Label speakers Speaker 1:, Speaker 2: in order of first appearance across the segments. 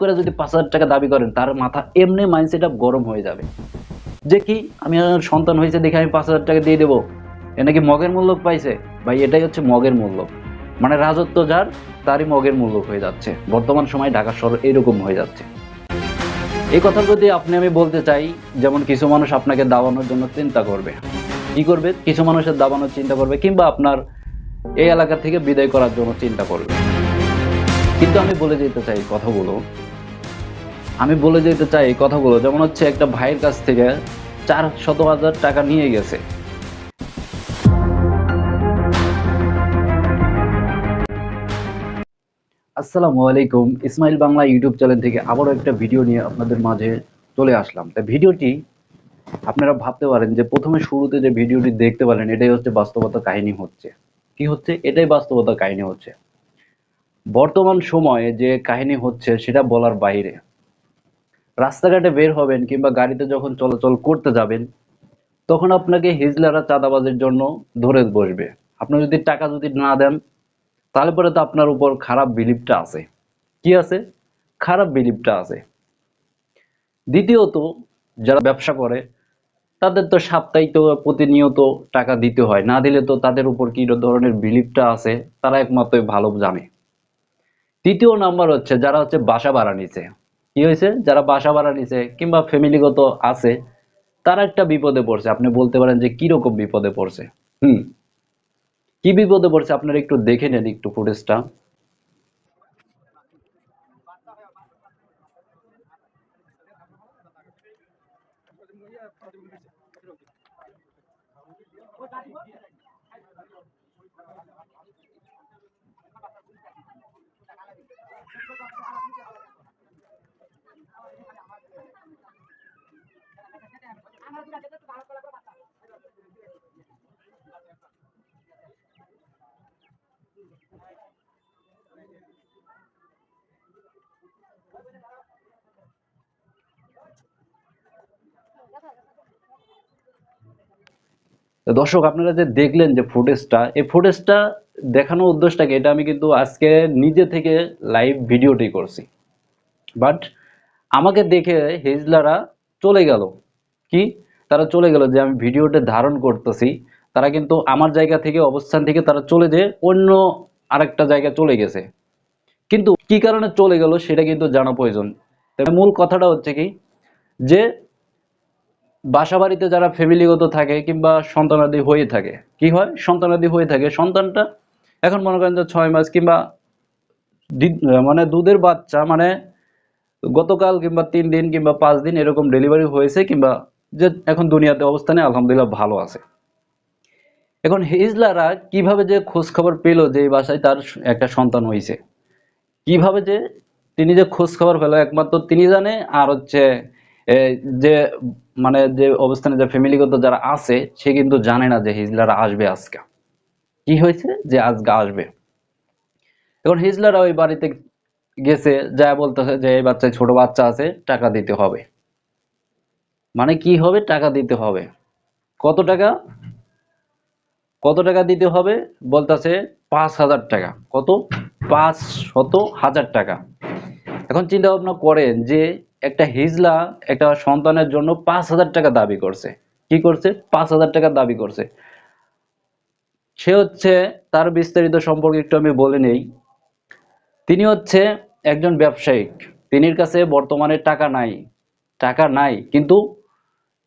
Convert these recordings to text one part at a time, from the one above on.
Speaker 1: করে যদি পাঁচ হাজার টাকা দাবি করেন, তার মাথা এমনি মাইন্ডসেট আপ গরম হয়ে যাবে। যে কি, আমি সন্তান হয়েছে দেখে আমি পাঁচ হাজার টাকা দিয়ে দেবো? এ নাকি মগের মূল্য পাইছে? ভাই, এটাই হচ্ছে মগের মূল্য। মানে রাজত্ব যার, তারই মগের মূল্য হয়ে যাচ্ছে। বর্তমান সময় ঢাকা শহর এরকম হয়ে যাচ্ছে। এই কথার প্রতি আপনি, আমি বলতে চাই, যেমন কিছু মানুষ আপনাকে দাবানোর জন্য চিন্তা করবে। কি করবে? কিছু মানুষের দাবানোর চিন্তা করবে, কিংবা আপনার এই এলাকা থেকে বিদায় করার জন্য চিন্তা করবে। কিন্তু আমি বলে যেতে চাই কথাগুলো আমি বলে যেতে চাই এই কথাগুলো, যেমন হচ্ছে একটা ভাইয়ের কাছ থেকে চার শত হাজার টাকা নিয়ে গেছে। আসসালামু আলাইকুম, ইসমাইল বাংলা ইউটিউব চ্যানেল থেকে আবারও একটা ভিডিও নিয়ে আপনাদের মাঝে চলে আসলাম। তাই ভিডিওটি আপনারা ভাবতে পারেন যে প্রথমে শুরুতে যে ভিডিওটি দেখতে পারেন, এটাই হচ্ছে বাস্তবতা কাহিনী হচ্ছে। কি হচ্ছে? এটাই বাস্তবতা কাহিনী হচ্ছে। বর্তমান সময়ে যে কাহিনী হচ্ছে, সেটা বলার বাইরে। রাস্তাঘাটে বের হবেন কিংবা গাড়িতে যখন চলাচল করতে যাবেন, তখন আপনাকে হিজলারা চাঁদাবাজের জন্য ধরে বসবে। আপনি যদি টাকা যদি না দেন, তাহলে পরে তো আপনার উপর খারাপ বিলিপটা আছে। কি আছে? খারাপ বিলিপটা আছে। দ্বিতীয়ত, যারা ব্যবসা করে, তাদের তো সাপ্তাহিক তো প্রতিনিয়ত টাকা দিতে হয়। না দিলে তো তাদের উপর কি ধরনের বিলিপটা আছে, তারা একমাত্র ভালো জানে। তৃতীয় নাম্বার হচ্ছে, যারা হচ্ছে বাসা ভাড়া নিছে। কি হয়েছে? যারা বাসা ভাড়া নিছে কিংবা ফ্যামিলিগত আছে, তারা একটা বিপদে পড়ছে। আপনি বলতে পারেন যে কীরকম বিপদে পড়ছে। হুম। কি বিপদে পড়ছে? আপনারা একটু দেখে নেন একটু ফুটেজটা দর্শক, আপনারা যে দেখলেন যে ফুটেজটা এই ফুটেজটা দেখানোর উদ্দেশ্যটাকে এটা আমি কিন্তু আজকে নিজে থেকে লাইভ ভিডিওটি করছি। বাট আমাকে দেখে হেজলারা চলে গেল। কি? তারা চলে গেল যে আমি ভিডিওটা ধারণ করতেছি। তারা কিন্তু আমার জায়গা থেকে, অবস্থান থেকে তারা চলে যেয়ে অন্য আরেকটা জায়গায় চলে গেছে। কিন্তু কি কারণে চলে গেল সেটা কিন্তু জানা প্রয়োজন। মূল কথাটা হচ্ছে কি? যে বাসা বাড়িতে যারা ফ্যামিলিগত থাকে কিংবা সন্তানাদি হয়ে থাকে, কি হয়? সন্তানাদি হয়ে থাকে। সন্তানটা এখন মনে করেন যে ছয় মাস কিংবা মানে দুধের বাচ্চা মানে গতকাল কিংবা তিন দিন কিংবা পাঁচ দিন এরকম ডেলিভারি হয়েছে কিংবা যে এখন দুনিয়াতে অবস্থানে আলহামদুলিল্লাহ ভালো আছে। এখন হিজলারা কীভাবে যে খোঁজ খবর পেল যে এই বাসায় তার একটা সন্তান হয়েছে? কীভাবে যে তিনি যে খোঁজ খবর পেল, একমাত্র তিনি জানে, আর হচ্ছে যে মানে যে অবস্থানে যে ফ্যামিলিগত যারা আছে, সে কিন্তু জানে না যে হিজলারা আসবে আজকে। কি হয়েছে? যে আজকে আসবে। এখন হিজলারা ওই বাড়িতে গেছে যা বলতেছে যে, এই বাচ্চায় ছোট বাচ্চা আছে, টাকা দিতে হবে। মানে কি হবে? টাকা দিতে হবে। কত টাকা? কত টাকা দিতে হবে? বলতেছে পাঁচ হাজার টাকা। কত? পাঁচ শত হাজার টাকা। এখন চিন্তা ভাবনা করেন যে একটা হিজলা একটা সন্তানের জন্য পাঁচ হাজার টাকা দাবি করছে। কি করছে? পাঁচ হাজার টাকা দাবি করছে। সে হচ্ছে, তার বিস্তারিত সম্পর্কে একটু আমি বলে নেই। তিনি হচ্ছে একজন ব্যবসায়িক। তিনির কাছে বর্তমানে টাকা নাই। টাকা নাই, কিন্তু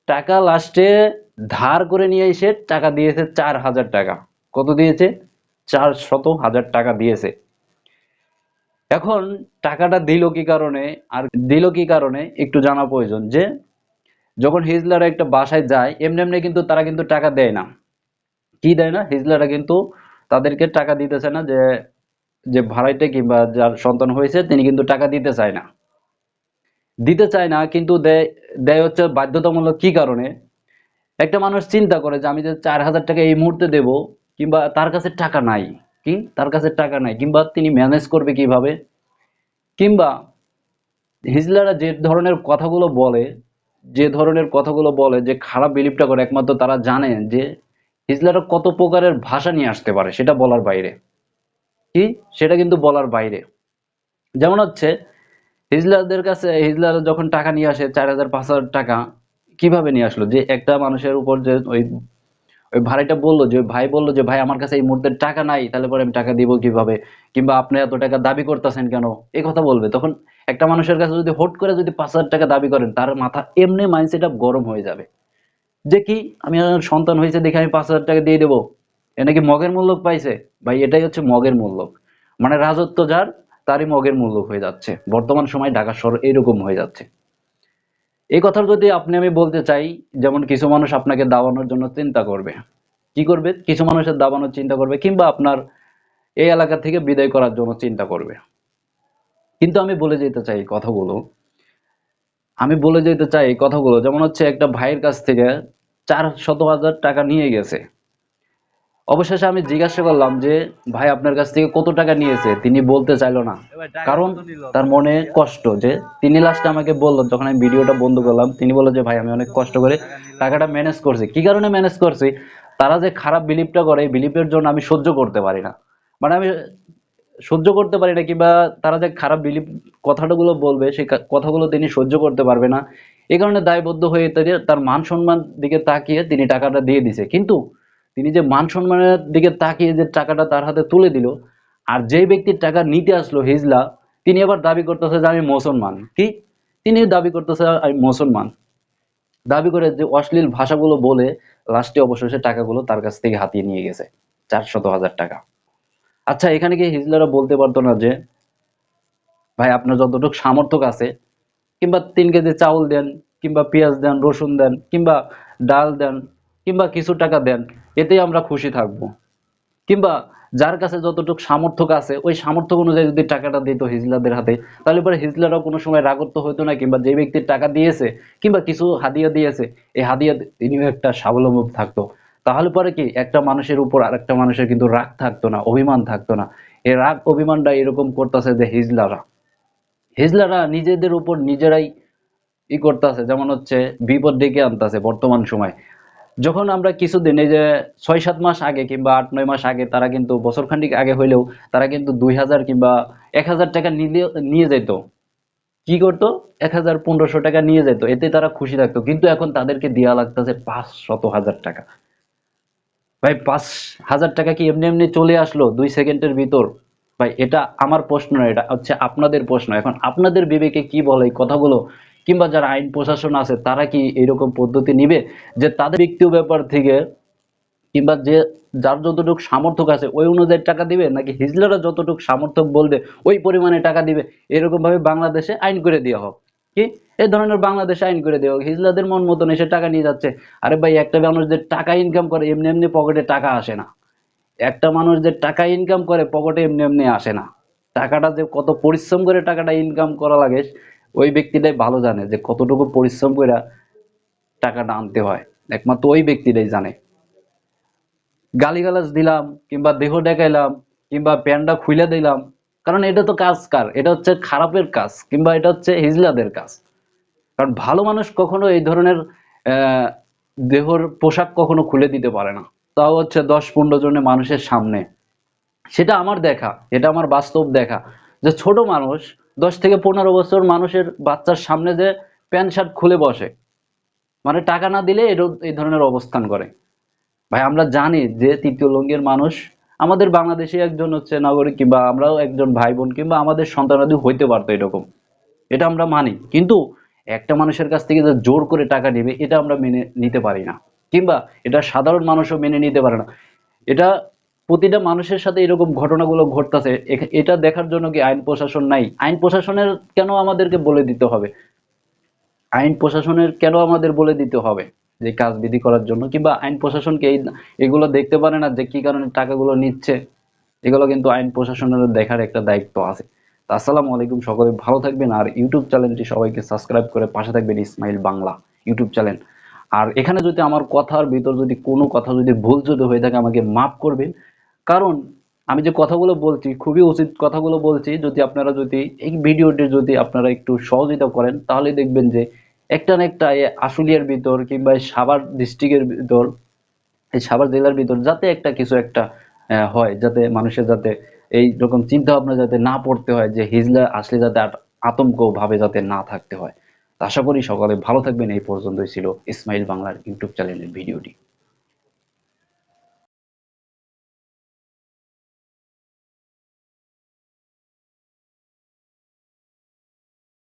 Speaker 1: টাকা লাস্টে ধার করে নিয়ে এসে টাকা দিয়েছে চার হাজার টাকা। কত দিয়েছে? চার শত হাজার টাকা দিয়েছে। এখন টাকাটা দিল কি কারণে? আর দিল কি কারণে? একটু জানা প্রয়োজন যে, যখন হিজলারা একটা বাসায় যায়, এমনি এমনি কিন্তু তারা কিন্তু টাকা দেয় না। কি দেয় না? হিজলারা কিন্তু তাদেরকে টাকা দিতেছে না যে যে ভাড়াইতে কিংবা যার সন্তান হয়েছে, তিনি কিন্তু টাকা দিতে চায় না। দিতে চায় না, কিন্তু দেয় দেয় হচ্ছে বাধ্যতামূলক কি কারণে? একটা মানুষ চিন্তা করে যে, আমি যে চার হাজার টাকা এই মুহূর্তে দেব, কিংবা তার কাছে টাকা নাই, কি? তার কাছে টাকা নাই, কিংবা তিনি ম্যানেজ করবে কীভাবে? কিংবা হিজলারা যে ধরনের কথাগুলো বলে, যে ধরনের কথাগুলো বলে, যে খারাপ বিলিপটা করে, একমাত্র তারা জানে যে হিজলারা কত প্রকারের ভাষা নিয়ে আসতে পারে, সেটা বলার বাইরে। কি? সেটা কিন্তু বলার বাইরে। যেমন হচ্ছে হিজলাদের কাছে হিজলার যখন টাকা নিয়ে আসে, চার হাজার, পাঁচ হাজার টাকা কীভাবে নিয়ে আসলো? যে একটা মানুষের উপর যে ওই ওই ভাইটা বলল যে ভাই বলল যে, ভাই, আমার কাছে এই মুহূর্তে টাকা নাই, তাহলে পরে আমি টাকা দিব কীভাবে? কিংবা আপনি এত টাকা দাবি করতেছেন কেন? এই কথা বলবে। তখন একটা মানুষের কাছে যদি হট করে যদি পাঁচ হাজার টাকা দাবি করেন, তার মাথা এমনি মাইন্ডসেট গরম হয়ে যাবে। যে কি, আমি সন্তান হয়েছে দেখে আমি পাঁচ হাজার টাকা দিয়ে দেবো। এ নাকি মগের মূল্য পাইছে? ভাই, এটাই হচ্ছে মগের মূল্য। মানে রাজত্ব যার, তারই মগের মূল্য হয়ে যাচ্ছে। বর্তমান সময় ঢাকা শহর এরকম হয়ে যাচ্ছে। এই কথা যদি আপনি আমি বলতে চাই, যেমন কিছু মানুষ আপনাকে দাবানোর জন্য চিন্তা করবে। কি করবে? কিছু মানুষের দাবানোর চিন্তা করবে, কিংবা আপনার এই এলাকা থেকে বিদায় করার জন্য চিন্তা করবে। কিন্তু আমি বলে যেতে চাই কথাগুলো। আমি বলে যেতে চাই কথাগুলো। যেমন হচ্ছে একটা ভাইয়ের কাছ থেকে চার শত হাজার টাকা নিয়ে গেছে। অবশেষে আমি জিজ্ঞাসা করলাম যে ভাই আপনার কাছ থেকে কত টাকা নিয়েছে? তিনি বলতে চাইলো না। কারণ তার মনে কষ্ট যে তিনি লাস্টে আমাকে বলল যখন আমি ভিডিওটা বন্ধ করলাম তিনি বলল যে ভাই আমি অনেক কষ্ট করে টাকাটা ম্যানেজ করছি। কি কারণে ম্যানেজ করছি? তারা যে খারাপ বিলিপটা করে বিলিপের জন্য আমি সহ্য করতে পারি না। মানে আমি সহ্য করতে পারি না কিংবা তারা যে খারাপ বিলিপ কথাগুলো বলবে সেই কথাগুলো তিনি সহ্য করতে পারবে না। এই কারণে দায়বদ্ধ হয়ে তার মান সম্মান দিকে তাকিয়ে তিনি টাকাটা দিয়ে দিছে। কিন্তু তিনি যে মান সম্মানের দিকে তাকিয়ে যে টাকাটা তার হাতে তুলে দিল, আর যেই ব্যক্তির টাকা নিতে আসলো হিজলা, তিনি আবার দাবি করতেছে যে আমি মুসলমান। কি? তিনি দাবি করতেছে আমি মুসলমান। দাবি করে যে অশ্লীল ভাষাগুলো বলে লাস্টে অবশেষে টাকাগুলো তার কাছ থেকে হাতিয়ে নিয়ে গেছে, চারশত হাজার টাকা। আচ্ছা এখানে কি হিজলারা বলতে পারতো না যে, ভাই, আপনার যতটুকু সামর্থ্য আছে, কিংবা তিন কেজি চাউল দেন, কিংবা পেঁয়াজ দেন, রসুন দেন, কিংবা ডাল দেন কিংবা কিছু টাকা দেন, এতেই আমরা খুশি থাকব। কিংবা যার কাছে যতটুকু সামর্থ্য আছে, ওই সামর্থ্য অনুযায়ী যদি টাকাটা দিত হিজলাদের হাতে, তাহলে পরে হিজলারাও কোনো সময় রাগত্ব হতো না, কিংবা যে ব্যক্তির টাকা দিয়েছে, কিংবা কিছু হাদিয়া দিয়েছে, এই হাদিয়া তিনিও একটা স্বাবলম্বী থাকতো। তাহলে পরে কি একটা মানুষের উপর আরেকটা মানুষের কিন্তু রাগ থাকতো না, অভিমান থাকতো না। এই রাগ, অভিমানটা এরকম করতেছে যে হিজলারা হিজলারা নিজেদের উপর নিজেরাই ই করতেছে, যেমন হচ্ছে বিপদ ডেকে আনতেছে বর্তমান সময়। যখন আমরা কিছুদিন এই যে ছয় সাত মাস আগে কিংবা আট, নয় মাস আগে, তারা কিন্তু বছর খানিক আগে হইলেও তারা কিন্তু দুই হাজার কিংবা এক হাজার টাকা নিয়ে যেত। কি করতো? এক হাজার পনেরোশো টাকা নিয়ে যেত। এতে তারা খুশি থাকতো। কিন্তু এখন তাদেরকে দেওয়া লাগতেছে পাঁচ শত হাজার টাকা। ভাই, পাঁচ হাজার টাকা কি এমনি এমনি চলে আসলো দুই সেকেন্ডের ভিতর? ভাই, এটা আমার প্রশ্ন এটা হচ্ছে আপনাদের প্রশ্ন। এখন আপনাদের বিবেকে কি বলে এই কথাগুলো? কিংবা যারা আইন প্রশাসন আছে, তারা কি এরকম পদ্ধতি নিবে যে তাদের ব্যক্তিগত ব্যাপার থেকে কিংবা যে যার যতটুকু সামর্থ্য আছে, ওই অনুযায়ী টাকা দিবে? নাকি হিজলারা যতটুকু সামর্থ্য বলবে, ওই পরিমাণে টাকা দিবে? এরকম ভাবে বাংলাদেশে আইন করে দেওয়া হোক। কি? এই ধরনের বাংলাদেশে আইন করে দেওয়া হোক। হিজলাদের মন মতন এসে টাকা নিয়ে যাচ্ছে। আরে ভাই, একটা মানুষ যে টাকা ইনকাম করে, এমনি এমনি পকেটে টাকা আসে না। একটা মানুষ যে টাকা ইনকাম করে, পকেটে এমনি এমনি আসে না। টাকাটা যে কত পরিশ্রম করে টাকাটা ইনকাম করা লাগে ওই ব্যক্তিটাই ভালো জানে যে কতটুকু পরিশ্রম করে টাকাটা আনতে হয়। একমাত্র ওই ব্যক্তিটাই জানে। গালিগালাজ দিলাম, কিংবা দেহ দেখাইলাম কিংবা প্যান্টটা খুলে দিলাম, কারণ এটা তো কাজ কার? এটা হচ্ছে খারাপের কাজ, কিংবা এটা হচ্ছে হিজলাদের কাজ। কারণ ভালো মানুষ কখনো এই ধরনের দেহর পোশাক কখনো খুলে দিতে পারে না। তাও হচ্ছে দশ পনেরো জনের মানুষের সামনে। সেটা আমার দেখা, এটা আমার বাস্তব দেখা। যে ছোট মানুষ দশ থেকে পনেরো বছর মানুষের বাচ্চার সামনে যে প্যান্ট শার্ট খুলে বসে। মানে টাকা না দিলে এই ধরনের অবস্থান করে। ভাই, আমরা জানি যে তৃতীয় লিঙ্গের মানুষ আমাদের বাংলাদেশে একজন হচ্ছে নাগরিক কিংবা আমরাও একজন ভাই বোন কিংবা আমাদের সন্তানাদি হইতে পারতো এরকম। এটা আমরা মানি। কিন্তু একটা মানুষের কাছ থেকে যে জোর করে টাকা নেবে, এটা আমরা মেনে নিতে পারি না। কিংবা এটা সাধারণ মানুষও মেনে নিতে পারে না। এটা প্রতিটা মানুষের সাথে এরকম ঘটনাগুলো ঘটতেছে এটা দেখার জন্য কি আইন প্রশাসন নাই? আইন প্রশাসনের কেন আমাদেরকে বলে দিতে হবে? আইন প্রশাসনের কেন আমাদের বলে দিতে হবে? যে কাজ বিধি করার জন্য, কিংবা আইন প্রশাসনকে এই, এগুলো দেখতে পারে না যে কি কারণে টাকাগুলো নিচ্ছে? এগুলো কিন্তু আইন প্রশাসনের দেখার একটা দায়িত্ব আছে। আসসালামু আলাইকুম সকলে, ভালো থাকবেন। আর ইউটিউব চ্যানেলটি সবাইকে সাবস্ক্রাইব করে পাশে থাকবেন ইসমাইল বাংলা ইউটিউব চ্যানেল। আর এখানে যদি আমার কথার ভিতর যদি কোনো কথা যদি ভুল যদি হয়ে থাকে, আমাকে মাফ করবেন। কারণ আমি যে কথাগুলো বলছি, খুবই উচিত কথাগুলো বলছি, যদি আপনারা যদি এই ভিডিওটি যদি আপনারা একটু সহযোগিতা করেন, তাহলে দেখবেন যে একটা না একটা আশুলিয়ার ভিতর কিংবা সাভার ডিস্ট্রিক্টের ভিতর, এই সাভার জেলার ভিতর যাতে একটা কিছু একটা হয়, যাতে মানুষের যাতে এই রকম চিন্তা ভাবনা যাতে না পড়তে হয়, যে হিজলা আসলে যাতে আতঙ্ক ভাবে যাতে না থাকতে হয়। আশা করি সকালে ভালো থাকবেন। এই পর্যন্তই ছিল ইসমাইল বাংলার ইউটিউব চ্যানেলের ভিডিওটি।